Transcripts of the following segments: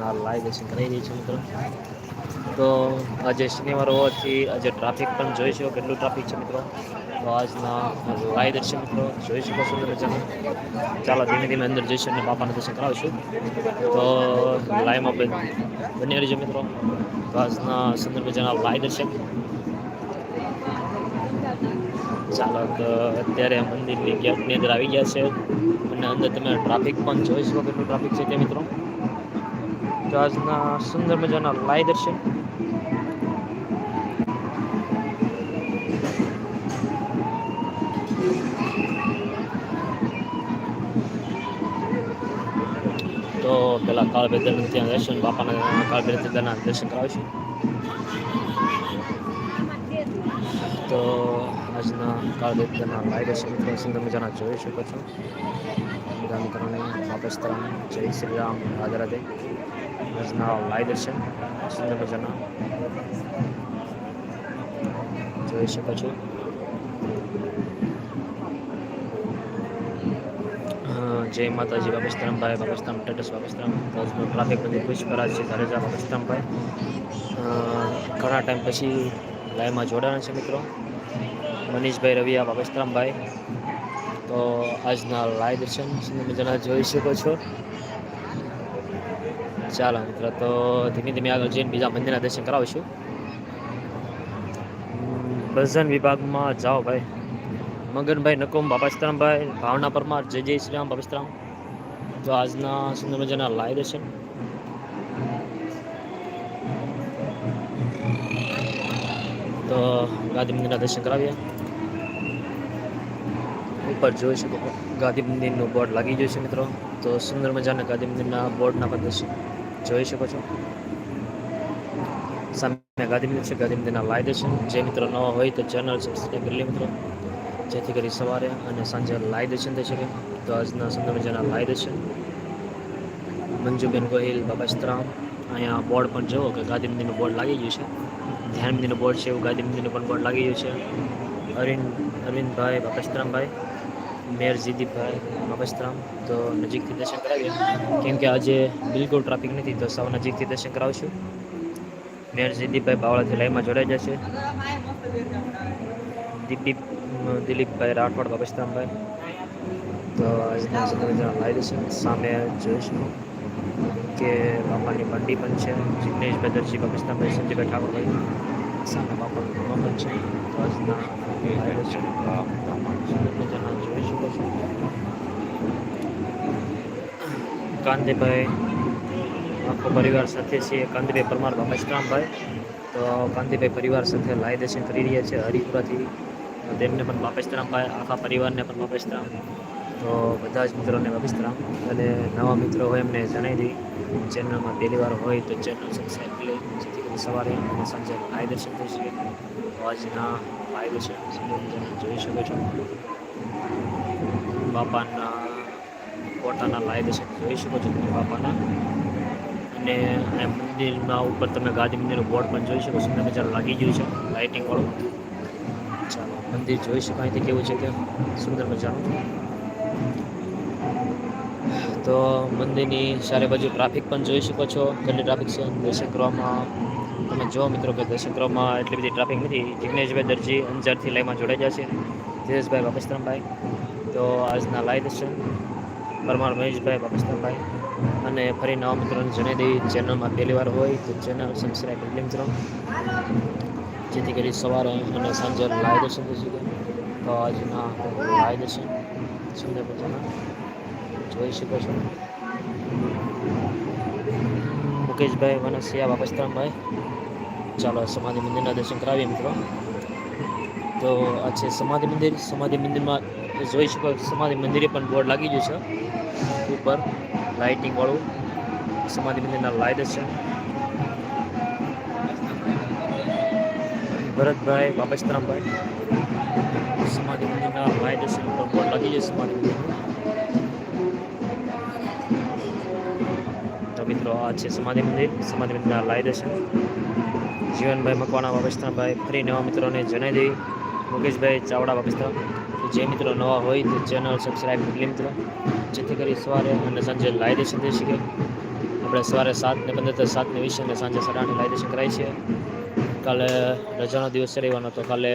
આજના લાઈવ દર્શન કરાવી રહી છે મિત્રો. તો આજે શનિવાર હોવાથી આજે ટ્રાફિક પણ જોઈશું કેટલું ટ્રાફિક છે મિત્રો. તો આજના લાઈવ દર્શન મિત્રો. જોઈ શકો છો ચાલો ધીમે ધીમે અંદર જઈશું અને બાપાના દર્શન કરાવીશું. તો લાઈવમાં બની રહીજો મિત્રો. તો આજના સુંદર મજાના લાઈવ દર્શન ચાલો તો અત્યારે મંદિરની ગેટની અંદર આવી ગયા છે. અને અંદર તમે ટ્રાફિક પણ જોઈ શકો કેટલું ટ્રાફિક છે તે મિત્રો. તો આજના સુંદર મજાના લાઈ દર્શન. તો પેલા કાળભેદર ત્યાં દર્શન, બાપાના કાળભેદરના દર્શન કરાવીશું. તો આજના કાળભેદરના લાઈ દર્શન સુંદર મજાના જોઈ શકો છો. બધા મિત્રોને વાપસ જય શ્રી રામ, રાધે રાધે. આજના લાઈ દર્શન સુંદર મજાના જોઈ શકો છો જય માતાજી બાબસ્તરામભાઈ બાબસ્તરામ ટેટસ બાબસ્તરામ આજનો ટ્રાફિક બધી પુષ્પરાજ છે જાડેજા બાબસ્તરામભાઈ ઘણા ટાઈમ પછી લાઈવમાં જોડાણા છે મિત્રો. મનીષભાઈ રવિયા બાબસ્તરામભાઈ તો આજના લાઈવ દર્શન મજાના જોઈ શકો છો. ચાલો મિત્ર, તો ધીમે ધીમે આગળ જઈને બીજા મંદિરના દર્શન કરાવીશું. ભજન વિભાગમાં જાઓ ભાઈ. મગનભાઈ, નકુમ બાપાસ્તરામભાઈ ભાવના પરમાર, જય જય શ્રી રામ બાપાસ્તરામ તો આજના સુંદર મજાના લાઈવ દર્શન. તો ગાંધી મંદિરના દર્શન કરાવીએ. ઉપર જોઈ શકો ગાંધી મંદિરનું બોર્ડ લાગી ગયું છે મિત્રો. તો સુંદર મજાના ગાંધી મંદિરના બોર્ડના પર દર્શન. જોઈ શકો છો. સામે ગાંધી મંદિર છે. ગાંધી મંદિરના લાઈવ છે. જે મિત્રો નવા હોય તો ચેનલ સબસ્ક્રાઈબ કરી લે મિત્રો. જેથી કરી સવારે અને સાંજે લાઈવ દર્શન થઈ શકે તો આજના સુંદર મજાના લાઈવ દર્શન મંજુબેન ગોહિલ બાબાસ્તરામ અહીંયા બોર્ડ પણ જુઓ કે ગાંધી મંદિરનું બોર્ડ લાગી ગયું છે. ધ્યાન મંદિરનું બોર્ડ છે એવું ગાંધી મંદિરનું પણ બોર્ડ લાગી ગયું છે. અરવિંદ અરવિંદભાઈ બાબાસ્તરામભાઈ મેયર જીદીપભાઈ બાબાસ્તરામ તો નજીકથી દર્શન કરાવીએ. કેમ કે આજે બિલકુલ ટ્રાફિક નથી, તો સૌ નજીકથી દર્શન કરાવશું. મેયર જીદીપભાઈ બાવળાથી લાઈનમાં જોડાઈ જશે. દીપદીપ દિલીપભાઈ રાઠોડ બાબસ્તરામભાઈ તો આજના સંદર્ભમાં લાવી દઈશું સામે જોઈશું કે બાપાની મંડી પણ છે. જિગ્નેશભાઈ દરજી બાબસ્તરામભાઈ સંજયભાઈ ઠાકોરભાઈ સામે બાપાનું પણ છે. તો આજના લાવી દર્શન સંદર્ભમાં જોઈ શકો છો કાંતિભાઈ, આખો પરિવાર સાથે છીએ. કાંતિભાઈ પરમાર બાબસ્તરામભાઈ તો કાંતિભાઈ પરિવાર સાથે લાઈ દર્શન કરી રહ્યા છે હરિપુરાથી. તેમને પણ બાપેસ્તરામભાઈ આખા પરિવારને પણ બાપેશ્રામ. તો બધા જ મિત્રોને બાપેશ્રામ. અને નવા મિત્રો હોય એમને જણાવી દઈ. ચેનલમાં પહેલી વાર હોય તો ચેનલ સબસ્ક્રાઈબ કરી જેથી કરી સવારે અને સાંજે લાઈ દર્શન થઈ શકે. તો આજના લાઈ દર્શન જોઈ શકો છો. બાપાના ફોટાના લાઈવ દર્શન જોઈ શકો છો તમે બાપાના. અને આ મંદિરના ઉપર તમે ગાંધી મંદિરનું બોર્ડ પણ જોઈ શકો તમે ચાલો લાગી ગયું છે. લાઇટિંગવાળું ચાલો, મંદિર જોઈ શકો. અહીંથી કેવું છે કે સુંદર મજાનું. તો મંદિરની ચારે બાજુ ટ્રાફિક પણ જોઈ શકો છો. કેટલી ટ્રાફિક છે? દર્શન કરવામાં. તમે જો મિત્રો કે દર્શન કરવામાં એટલી બધી ટ્રાફિક નથી. જિગ્નેશભાઈ દરજી અંજારથી લાઈમાં જોડાઈ જશે ધીરેશભાઈ બાપસ્તરામભાઈ તો આજના લાઈ દર્શન પરમાર મહેશભાઈ બાપસ્તરામભાઈ અને ફરી નવા મિત્રોને જણાવી દઈ ચેનલમાં પહેલી વાર હોય તો ચેનલ સબસ્ક્રાઈબ કરી મિત્રો જેથી કરી સવારે અને સાંજે લાઈવ દર્શન થઈ શકે. તો આજના લાઈવ દર્શન સુંદર મજાના જોઈ શકો છો. મુકેશભાઈ, વનસિયા બાપસ્તરામભાઈ ચાલો સમાધિ મંદિરના દર્શન કરાવીએ મિત્રો. તો આ છે સમાધિ મંદિર. સમાધિ મંદિરમાં જોઈ શકો સમાધિ મંદિરે પણ બોર્ડ લાગી ગયું છે. ઉપર લાઇટિંગ વાળું સમાધિ મંદિરના લાઈ છે. ભરતભાઈ બાબસ્તરામભાઈ સમાધિ મંદિરના લાઈ છે, ઉપર બોર્ડ લાગી જાય સમાધિ મંદિર તો મિત્રો, આ છે સમાધિ મંદિર. સમાધિ મંદિરના લાઈ દર્શન જીવનભાઈ મકવાણા બાપસ્તરામભાઈ ફરી નવા મિત્રોને જણાવી દઈ મુકેશભાઈ ચાવડા બાપસ્તરામ જે મિત્રો નવા હોય તો ચેનલ સબસ્ક્રાઈબ કરી મિત્રો. જેથી કરી સવારે અને સાંજે લાઈ દર્શન થઈ શકે. આપણે સવારે સાત ને પંદર સાત ને વીસ અને સાંજે સાડા આઠ લાઈ દર્શન કરાય છે. કાલે રજાનો દિવસ રહેવાનો તો કાલે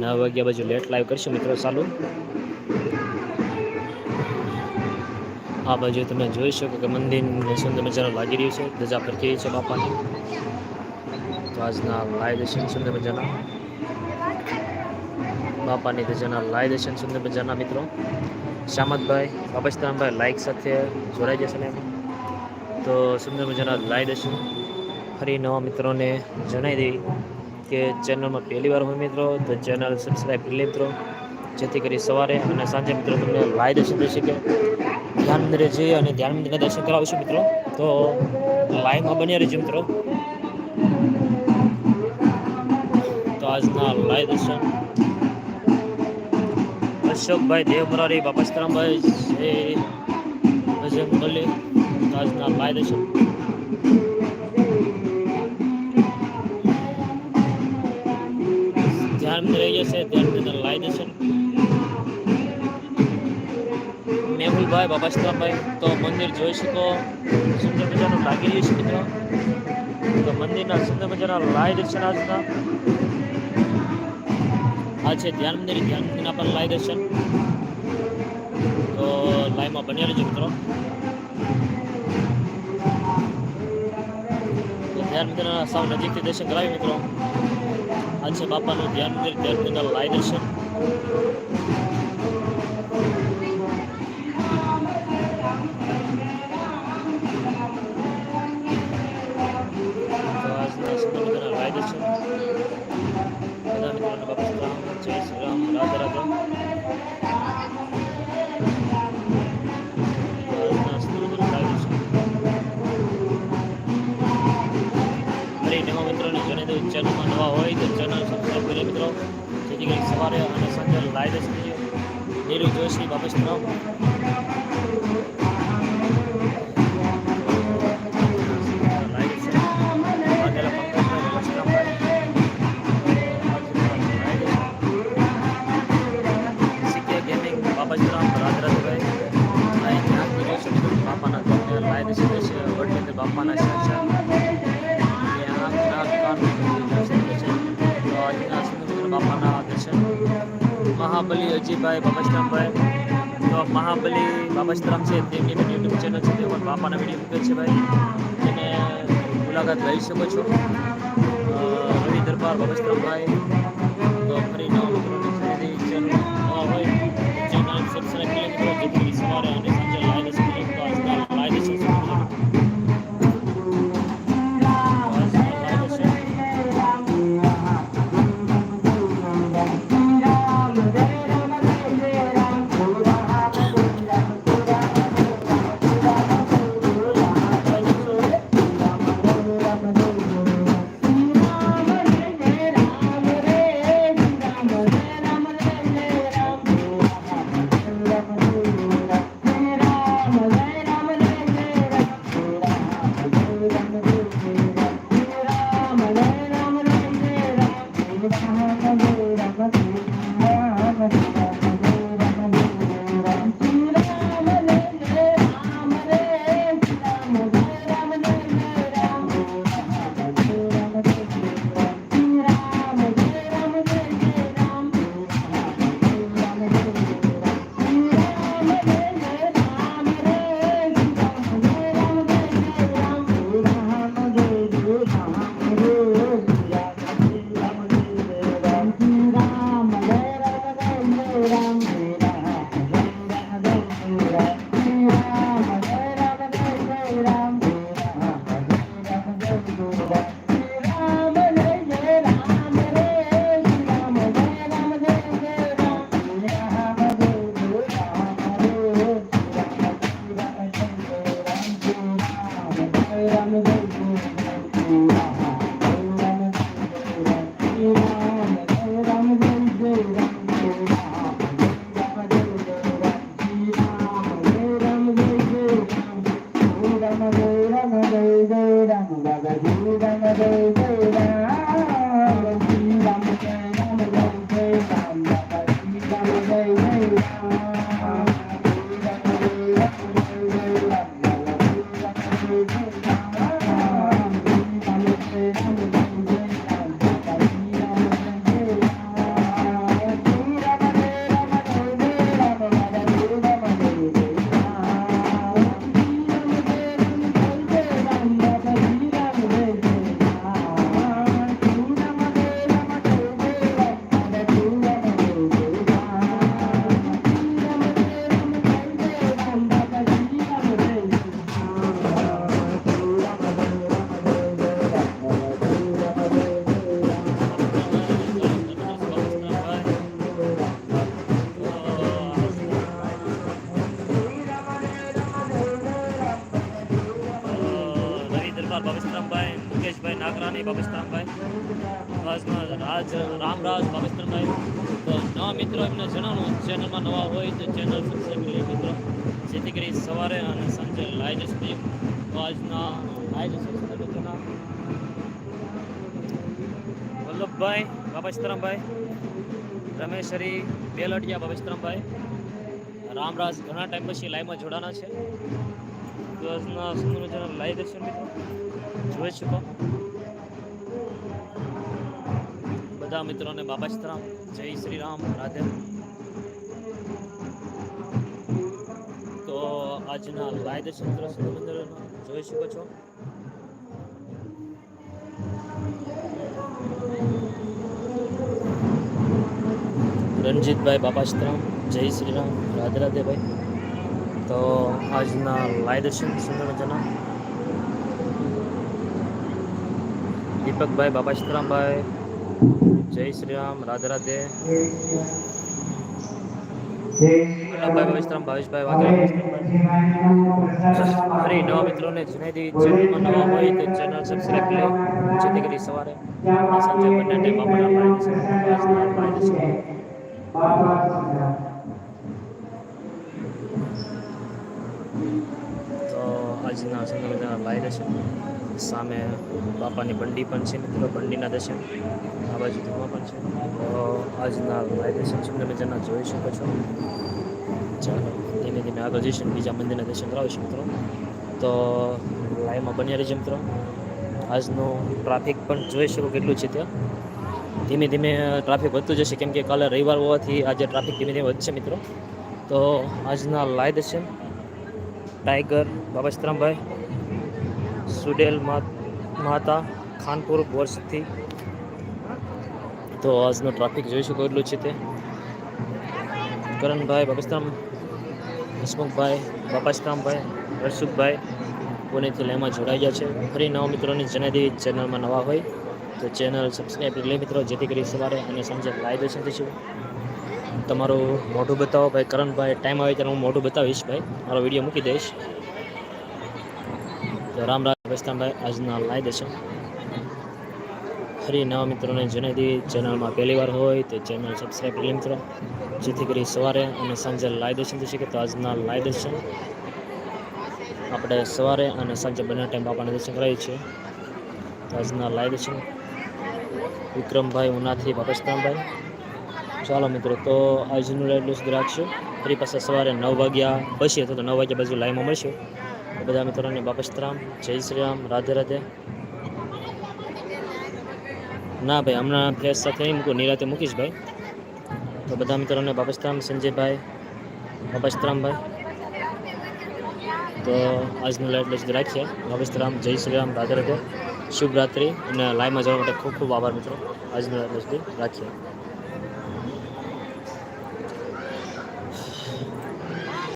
નવ વાગ્યા બાજુ લેટ લાઈવ કરીશું મિત્રો ચાલુ. આ બાજુ તમે જોઈ શકો કે મંદિર સુંદર મજાનું લાગી રહ્યું છે. ધજા કેવી છે બાપાની. તો આજના લાઈ દર્શન સુંદર મજાના. બાપાની ધજાના લાઈ દર્શન સુંદર મજાના મિત્રો. શામતભાઈ બાબસ્તરામભાઈ લાઈક સાથે જોડાઈ જશે ને તો સુંદર મજાના લાઈ દર્શન ફરી નવા મિત્રોને જણાવી દેવી કે ચેનલમાં પહેલી વાર હોય મિત્રો, તો ચેનલ સબસ્ક્રાઈબ કરી લે મિત્રો. જેથી કરી સવારે અને સાંજે મિત્રો તમને લાઈ દર્શન થઈ શકે. ધ્યાન મંદિરે જઈએ અને ધ્યાન મંદિરના દર્શન કરાવીશું મિત્રો. તો લાઈવમાં બન્યા રહેજો મિત્રો. તો આજના લાય દર્શન અશોકભાઈ દેવ મુરારી બાપસ્તરામભાઈ શ્રી મલ્લી તો આજના લાઈવ દર્શન ધ્યાન રહી જશે, ધ્યાન લાઈવ દર્શન મેહુલભાઈ બાબાસ્તરામભાઈ તો મંદિર જોઈ શકો. સુંદર મજાનું લાગી રહ્યું છે મિત્રો. તો મંદિરના સુંદર મજાના લાઈ દર્શન આજના. આ છે ધ્યાન મંદિર, ધ્યાન મંદિરના પણ લાઈ દર્શન તો લાઈવમાં બન્યા રહેજો મિત્રો. ધ્યાન મંદિરના સાવ નજીકથી દર્શન કરાવી મિત્રો. આ છે બાપાનું ધ્યાન મંદિર, ધ્યાન મંદિરના લાઈ દર્શન પંકજભાઈ સવારે અને ગેમિંગ લાઈવ રાજરાજભાઈ આ ધ્યાન કર્યો છે. મિત્રો બાપાના છે બાપાના દર્શન મહાબલી અજીભાઈ બાબસ્તરામભાઈ તો મહાબલી બાબસ્તરામ છે તેમની પણ યુટ્યુબ ચેનલ છે તે પણ બાપાના વીડિયો મૂકે છે ભાઈ તેને મુલાકાત લઈ શકો છો અ, દરબાર બાબસ્તરામભાઈ તો ફરી નવ ચેનલ સબસ્ક્રાઈબ કરી સવારે અને జై జై రంగ జై రంగ జై జై મુકેશભાઈ નાગરાણી બાબસ્તરામભાઈ રાજ, રામરાજ બાબસ્તરામભાઈ તો નવા મિત્રો, એમને જણાવું, ચેનલમાં નવા હોય તો ચેનલ સબસ્ક્રાઈબ કરી મિત્રો. જેથી કરી સવારે અને સાંજે લાઈવ સ્ટ્રીમ તો આજના લાઈવ સબસ્ક્રાઈબ વલ્લભભાઈ બાબસ્તરામભાઈ રમેશ હરી બેલડિયા બાબસ્તરામભાઈ રામરાજ ઘણા ટાઈમ પછી લાઈવમાં જોડાના છે. દિવસના સુંદર મજાના લાઈવ દર્શન મિત્રો. જોઈ શકો. બધા મિત્રોને બાબા સીતારામ જય શ્રી રામ રાધે. તો આજના લાઈવ દર્શન સુંદર જોઈ શકો છો. રણજીતભાઈ બાબા સીતારામ જય શ્રી રામ રાધે રાધે ભાઈ. તો આજના લાય દર્શન સુંદર મજાના દીપકભાઈ બાબા સીતારામભાઈ જય શ્રી રામ રાધે રાધે વલ્લભભાઈ બાબા સીતારામ ભાવેશભાઈ વાઘેલા ફરી નવા મિત્રોને જુનેદી ચેનલમાં નવા હોય તો ચેનલ સબસ્ક્રાઈબ કરી લે જેથી કરી સવારે અને સાંજે બંને ટાઈમ આપણા લાઈવ દર્શન આજના લાઈવ દર્શન તો આજના સુંદર મજાના લાઈવ દર્શન સામે બાપાની બંડી પણ છે મિત્રો બંડીના દર્શન. આ બાજુ ધુમા પણ છે. આજના લાઈવ દર્શન મજાના જોઈ શકો છો. ચાલો, ધીમે ધીમે આગળ જઈશું બીજા મંદિરના દર્શન કરાવીશું મિત્રો. તો લાઈવમાં બન્યા રહીશું મિત્રો. આજનું ટ્રાફિક પણ જોઈ શકો કેટલું છે ત્યાં. ધીમે ધીમે ટ્રાફિક વધતું જશે, કેમ કે કાલે રવિવાર હોવાથી આજે ટ્રાફિક ધીમે ધીમે વધશે મિત્રો. તો આજના લાઈવ દર્શન ટાઈગર બાબસ્તરામભાઈ સુડેલ માતા ખાનપુર વર્ષથી તો આજનો ટ્રાફિક જોઈ શકો એટલું છે તે. કરણભાઈ બાબસ્તરામ હસમુખભાઈ બાપાસ્તરામભાઈ હર્ષુખભાઈ, પુણેથી લેમાં જોડાઈ ગયા છે. ફરી નવા મિત્રોની જણાવી ચેનલમાં નવા હોય તો ચેનલ સબસ્ક્રાઈબ કરી લે મિત્રો, જેથી કરી સવારે અને સાંજે લાઈવ દર્શન થઈશું તમારું મોઢું બતાવો ભાઈ. કરણભાઈ ટાઈમ આવે ત્યારે હું મોઢું બતાવીશ ભાઈ. મારો વીડિયો મૂકી દઈશ. રામ રામ. વસ્તાનભાઈ આજના લાઈવ દર્શન ફરી નવા મિત્રોને જણાવી ચેનલમાં પહેલી વાર હોય તો ચેનલ સબસ્ક્રાઈબ કરી મિત્રો. જેથી કરી સવારે અને સાંજે લાઈવ દર્શન થઈ શકે તો આજના લાઈવ દર્શન આપણે સવારે અને સાંજે બંને ટાઈમ આપણને દર્શન કરાવીએ છીએ. તો આજના લાઈવ દર્શન વિક્રમભાઈ, ઉનાથી, પાકિસ્તાનભાઈ. ચાલો મિત્રો, તો આજનું લાઈટ સુધી રાખશું. ફરી પાછા સવારે નવ વાગ્યા પછી અથવા તો નવ વાગ્યા બાજુ લાઈવમાં મળશું. બધા મિત્રોને બાપસ્તરામ જય શ્રી રામ, રાધે રાધે. ના ભાઈ, હમણાં ફેસ સાથે નહીં મૂકું, નિરાતે મૂકીશ ભાઈ. તો બધા મિત્રોને બાપસ્તરામ સંજયભાઈ બાપસ્તરામભાઈ તો આજનું લાઈટ સુધી રાખીએ. બાપસ્તરામ જય શ્રી રામ, રાધે રાધે. શુભ રાત્રિ અને લાઈવમાં જવા માટે ખૂબ ખૂબ આભાર મિત્રો. આજનું લાઈટ સુધી રાખીએ.